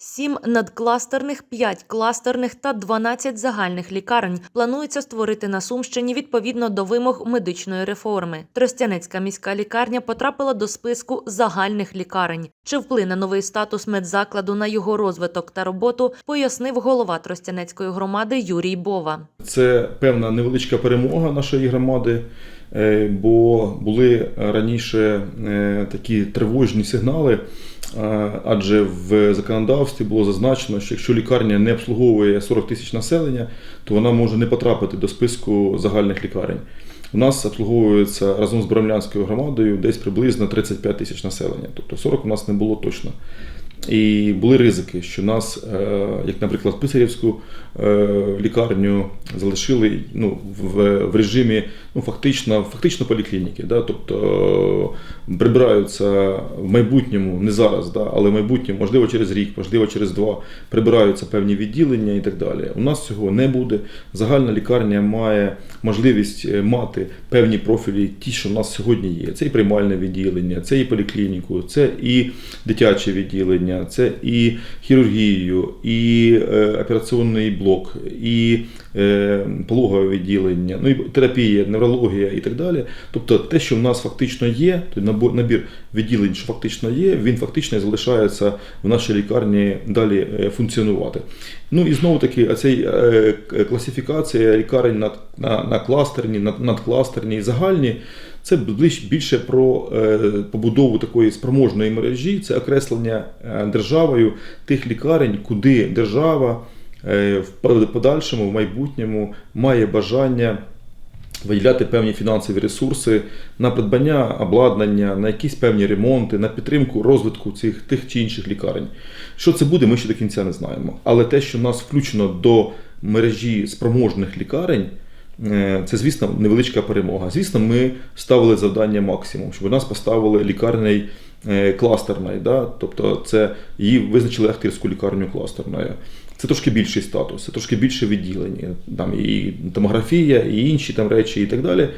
Сім надкластерних, 5 кластерних та 12 загальних лікарень планується створити на Сумщині відповідно до вимог медичної реформи. Тростянецька міська лікарня потрапила до списку загальних лікарень. Чи вплине новий статус медзакладу на його розвиток та роботу, пояснив голова Тростянецької громади Юрій Бова. Це певна невеличка перемога нашої громади, бо були раніше е, такі тривожні сигнали, е, адже в законодавстві було зазначено, що якщо лікарня не обслуговує 40 тисяч населення, то вона може не потрапити до списку загальних лікарень. У нас обслуговується разом з Брамлянською громадою десь приблизно 35 тисяч населення, тобто 40 у нас не було точно. І були ризики, що нас, е, як, наприклад, Писарівську е, лікарню залишили ну, в, в режимі ну, фактично, фактично поліклініки. Да? Тобто е, прибираються в майбутньому, не зараз, да? але в майбутньому, можливо, через рік, можливо, через два, прибираються певні відділення і так далі. У нас цього не буде. Загальна лікарня має можливість мати певні профілі, ті, що в нас сьогодні є. Це і приймальне відділення, це і поліклініку, це і дитяче відділення, це і хірургію, і е, операційний блок, і е, пологове відділення, ну і терапія, неврологія і так далі. Тобто те, що в нас фактично є, набір відділень, що фактично є, він фактично залишається в нашій лікарні далі е, функціонувати. Ну і знову таки, оцей е, класифікація лікарень на, на, на кластерні, на, надкластерні і загальні. Це більше про е, побудову такої спроможної мережі, це окреслення е, державою тих лікарень, куди держава е, в подальшому, в майбутньому має бажання виділяти певні фінансові ресурси на придбання обладнання, на якісь певні ремонти, на підтримку розвитку цих тих чи інших лікарень. Що це буде, ми ще до кінця не знаємо. Але те, що нас включено до мережі спроможних лікарень. Е, Це, звісно, невеличка перемога. Звісно, ми ставили завдання максимум, щоб у нас поставили лікарний е, кластерний, да? тобто це її визначили Ахтирську лікарню кластерною. Це трошки більший статус, це трошки більше відділення. Там і томографія, і інші там речі, і так далі.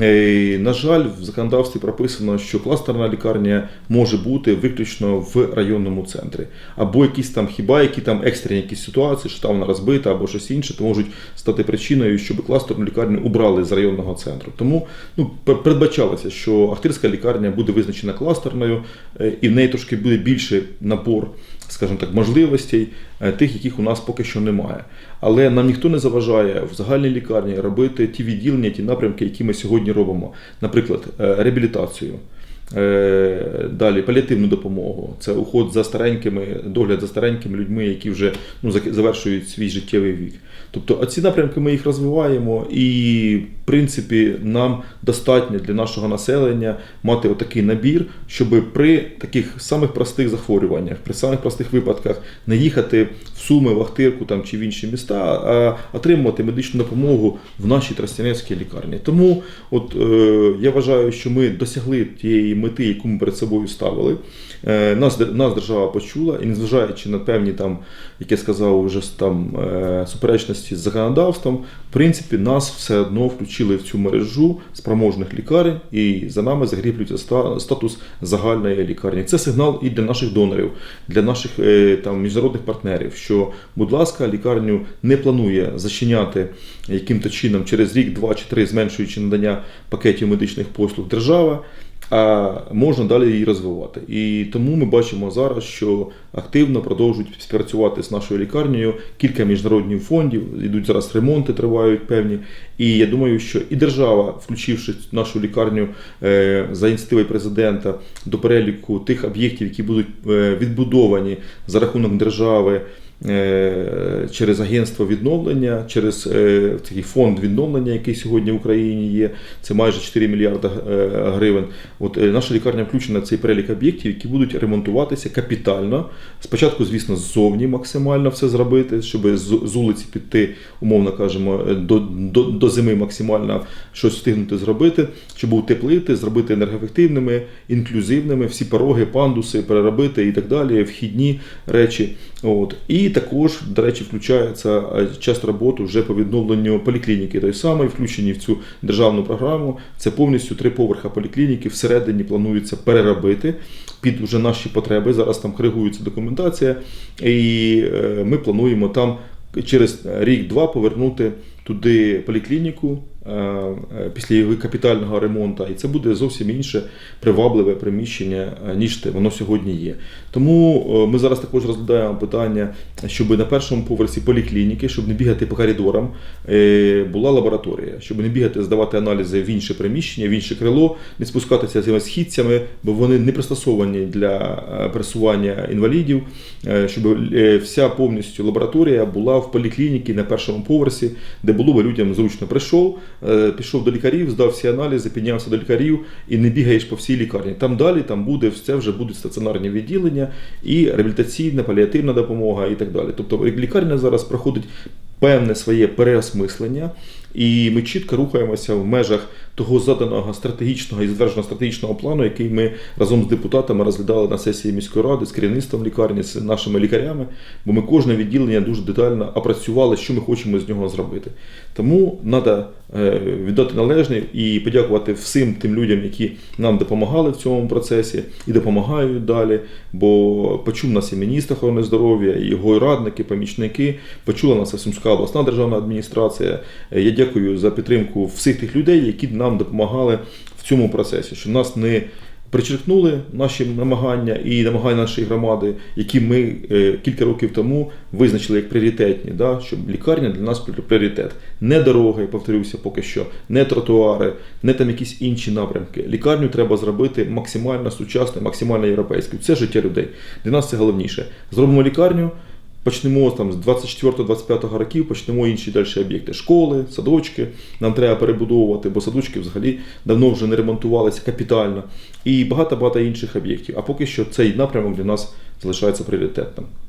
Е, На жаль, в законодавстві прописано, що кластерна лікарня може бути виключно в районному центрі. Або якісь там хіба які там екстрені якісь ситуації, що там вона розбита, або щось інше, то можуть стати причиною, щоб кластерну лікарню убрали з районного центру. Тому ну, передбачалося, що Ахтирська лікарня буде визначена кластерною, е, і в неї трошки буде більший набор, скажімо так, можливостей, е, тих, яких у нас поки що немає. Але нам ніхто не заважає в загальній лікарні робити ті відділення, ті напрямки, які ми сьогодні робимо. Наприклад, е, реабілітацію. Е, Далі паліативну допомогу, це уход за старенькими, догляд за старенькими людьми, які вже ну, завершують свій життєвий вік. Тобто, а ці напрямки ми їх розвиваємо, і в принципі нам достатньо для нашого населення мати отакий набір, щоб при таких самих простих захворюваннях, при самих простих випадках не їхати в Суми, в Ахтирку там, чи в інші міста, а отримувати медичну допомогу в нашій Тростянецькій лікарні. Тому от, е, я вважаю, що ми досягли тієї мети, яку ми перед собою ставили. Е, нас, нас держава почула, і незважаючи на певні там, як я сказав, вже там е, суперечності з законодавством, в принципі, нас все одно включили в цю мережу спроможних лікарень, і за нами закріплюється ста- статус загальної лікарні. Це сигнал і для наших донорів, для наших е, там міжнародних партнерів, що, будь ласка, лікарню не планує зачиняти яким-то чином через рік, два чи три, зменшуючи надання пакетів медичних послуг держава. А можна далі її розвивати. І тому ми бачимо зараз, що активно продовжують співпрацювати з нашою лікарнею. Кілька міжнародних фондів, йдуть зараз ремонти, тривають певні. І я думаю, що і держава, включивши нашу лікарню е, за ініціативою президента до переліку тих об'єктів, які будуть е, відбудовані за рахунок держави. Е, Через агентство відновлення, через е, такий фонд відновлення, який сьогодні в Україні є, це майже 4 мільярда е, гривень. От наша лікарня включена в цей перелік об'єктів, які будуть ремонтуватися капітально. Спочатку, звісно, ззовні максимально все зробити, щоб з, вулиці піти, умовно кажемо, до, до, до зими максимально щось встигнути зробити, щоб утеплити, зробити енергоефективними, інклюзивними, всі пороги, пандуси переробити і так далі, вхідні речі. От. І І також, до речі, включається е, часто роботу вже по відновленню поліклініки. Той самий включені в цю державну програму. Це повністю три поверха поліклініки. Всередині планується переробити під уже наші потреби. Зараз там коригується документація, і е, ми плануємо там через рік-два повернути туди поліклініку після її капітального ремонту, і це буде зовсім інше привабливе приміщення, е, ніж те воно сьогодні є. Тому е, ми зараз також розглядаємо питання, щоб на першому поверсі поліклініки, щоб не бігати по коридорам, е, була лабораторія, щоб не бігати, здавати аналізи в інше приміщення, в інше крило, не спускатися цими східцями, бо вони не пристосовані для е, пересування інвалідів, е, щоб е, вся повністю лабораторія була в поліклініці на першому поверсі, де було би людям зручно. Прийшов, е, пішов до лікарів, здав всі аналізи, піднявся до лікарів і не бігаєш по всій лікарні. Там далі там буде все вже будуть стаціонарні відділення і реабілітаційна, паліативна допомога і так далі. Тобто лікарня зараз проходить певне своє переосмислення, і ми чітко рухаємося в межах того заданого стратегічного і затвердженого стратегічного плану, який ми разом з депутатами розглядали на сесії міської ради з керівництвом лікарні, з нашими лікарями, бо ми кожне відділення дуже детально опрацювали, що ми хочемо з нього зробити. Тому треба віддати належне і подякувати всім тим людям, які нам допомагали в цьому процесі і допомагають далі. Бо почув нас і міністр охорони здоров'я, і його радники, помічники, почула нас і Сумська обласна державна адміністрація. Е, Я дякую за підтримку всіх тих людей, які нам допомагали в цьому процесі, що нас не причеркнули наші намагання і намагання нашої громади, які ми е, кілька років тому визначили як пріоритетні, да, щоб лікарня для нас пріоритет. Не дороги, повторюся, поки що, не тротуари, не там якісь інші напрямки. Лікарню треба зробити максимально сучасною, максимально європейською. Це життя людей. Для нас це головніше. Зробимо лікарню. Почнемо там з 24-25 років, почнемо інші далі об'єкти. Школи, садочки. Нам треба перебудовувати, бо садочки взагалі давно вже не ремонтувалися капітально. І багато-багато інших об'єктів. А поки що цей напрямок для нас залишається пріоритетним.